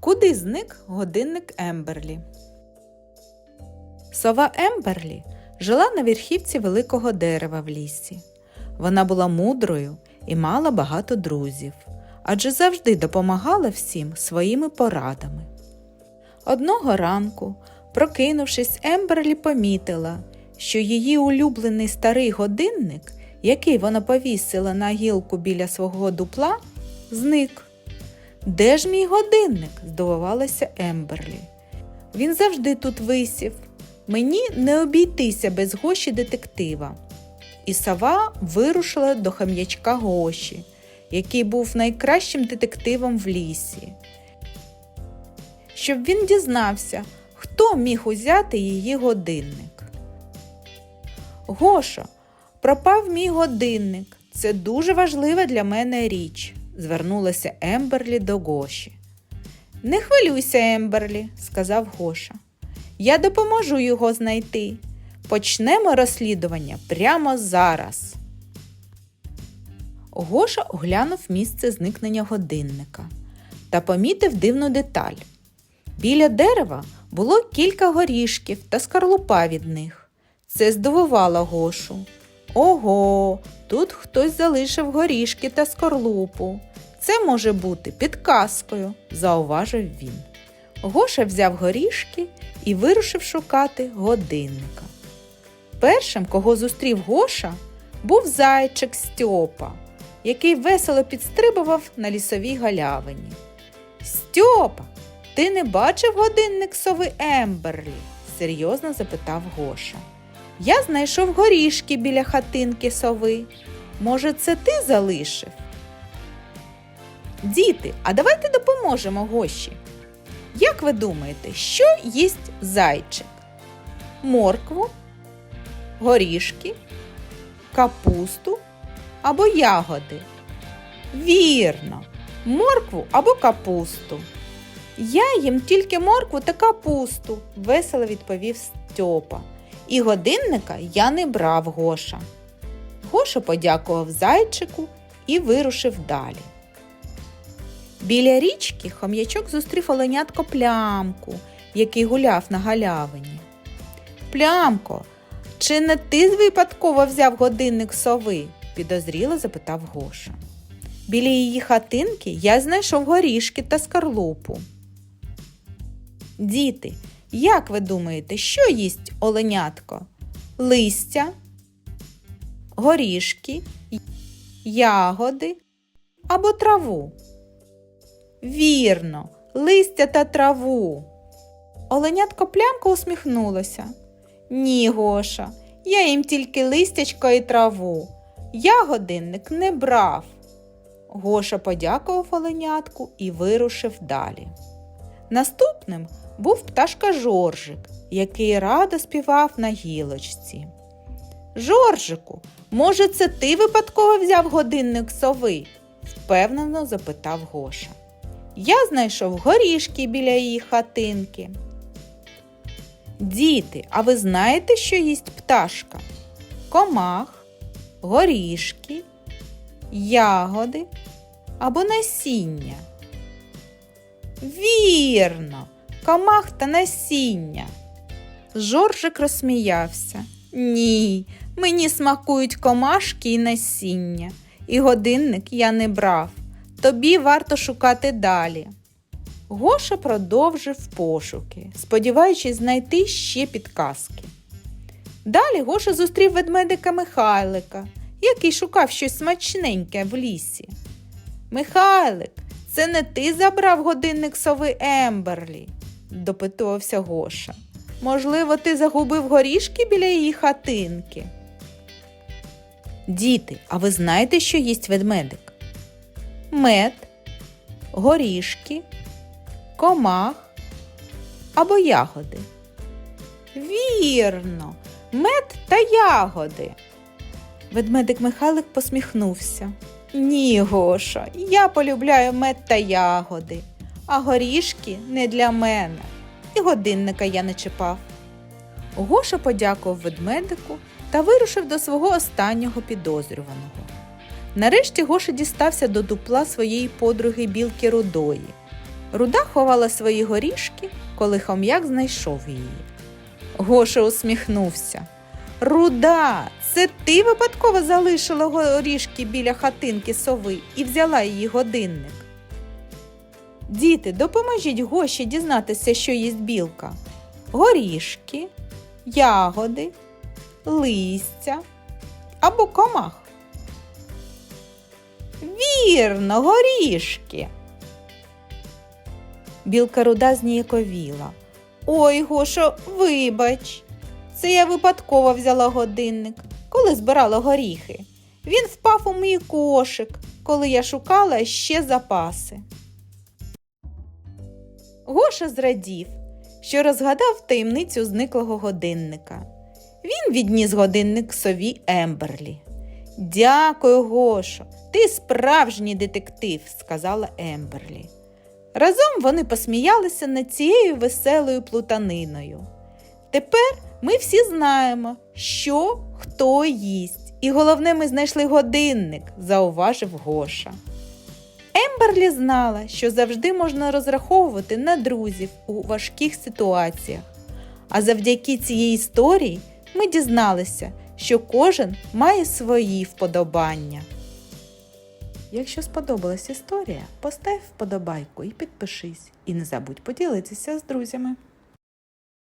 Куди зник годинник Емберлі? Сова Емберлі жила на верхівці великого дерева в лісі. Вона була мудрою і мала багато друзів, адже завжди допомагала всім своїми порадами. Одного ранку, прокинувшись, Емберлі помітила, що її улюблений старий годинник, який вона повісила на гілку біля свого дупла, зник. Де ж мій годинник? здивувалася Емберлі. Він завжди тут висів. Мені не обійтися без гоші детектива. І сова вирушила до хам'ячка Гоші, який був найкращим детективом в лісі. Щоб він дізнався, хто міг узяти її годинник. Гошо, пропав мій годинник. Це дуже важлива для мене річ, звернулася Емберлі до Гоші. Не хвилюйся, Емберлі, сказав Гоша. Я допоможу його знайти. Почнемо розслідування прямо зараз. Гоша оглянув місце зникнення годинника та помітив дивну деталь. Біля дерева було кілька горішків та скорлупа від них. Це здивувало Гошу. Ого, тут хтось залишив горішки та скорлупу. Це може бути підказкою, зауважив він. Гоша взяв горішки і вирушив шукати годинника. Першим, кого зустрів Гоша, був зайчик Стьопа, який весело підстрибував на лісовій галявині. Стьопа, ти не бачив годинник сови Емберлі? серйозно запитав Гоша. Я знайшов горішки біля хатинки сови. Може, це ти залишив? Діти, а давайте допоможемо Гоші. Як ви думаєте, що їсть зайчик? Моркву, горішки, капусту або ягоди? Вірно, моркву або капусту. Я їм тільки моркву та капусту, весело відповів Стьопа. І годинника я не брав Гоша. Гоша подякував зайчику і вирушив далі. Біля річки хом'ячок зустрів оленятко плямку, який гуляв на галявині. Плямко, чи не ти випадково взяв годинник сови? підозріло запитав Гоша. Біля її хатинки я знайшов горішки та скорлупу. Діти, як ви думаєте, що їсть оленятко? Листя, горішки, ягоди або траву? Вірно, листя та траву. Оленятко плямка усміхнулося. Ні, Гоша, я їм тільки листячко і траву. Я годинник не брав. Гоша подякував оленятку і вирушив далі. Наступним був пташка Жоржик, який радо співав на гілочці. Жоржику, може, це ти випадково взяв годинник сови? впевнено запитав Гоша. Я знайшов горішки біля її хатинки. Діти, а ви знаєте, що їсть пташка? Комах, горішки, ягоди або насіння? Вірно, комах та насіння. Жоржик розсміявся. Ні, мені смакують комашки і насіння, і годинник я не брав. Тобі варто шукати далі. Гоша продовжив пошуки, сподіваючись знайти ще підказки. Далі Гоша зустрів ведмедика Михайлика, який шукав щось смачненьке в лісі. Михайлик, це не ти забрав годинник сови Емберлі? допитувався Гоша. Можливо, ти загубив горішки біля її хатинки? Діти, а ви знаєте, що їсть ведмедик? Мед, горішки, комах або ягоди. Вірно, мед та ягоди. Ведмедик Михайлик посміхнувся. Ні, Гоша, я полюбляю мед та ягоди, а горішки не для мене. І годинника я не чіпав. Гоша подякував ведмедику та вирушив до свого останнього підозрюваного. Нарешті Гоша дістався до дупла своєї подруги білки рудої. Руда ховала свої горішки, коли хом'як знайшов її. Гоша усміхнувся. Руда, це ти випадково залишила горішки біля хатинки сови і взяла її годинник. Діти, допоможіть Гоші дізнатися, що їсть білка. Горішки, ягоди, листя або комах. Вірно, горішки. Білка руда зніяковіла. Ой, Гошо, вибач. Це я випадково взяла годинник, коли збирала горіхи. Він впав у мій кошик, коли я шукала ще запаси. Гоша зрадів, що розгадав таємницю зниклого годинника. Він відніс годинник сові Емберлі. Дякую, Гошо, ти справжній детектив, сказала Емберлі. Разом вони посміялися над цією веселою плутаниною. Тепер ми всі знаємо, що хто їсть, і головне, ми знайшли годинник, зауважив Гоша. Емберлі знала, що завжди можна розраховувати на друзів у важких ситуаціях. А завдяки цієї історії ми дізналися, що кожен має свої вподобання. Якщо сподобалась історія, постав вподобайку і підпишись. І не забудь поділитися з друзями.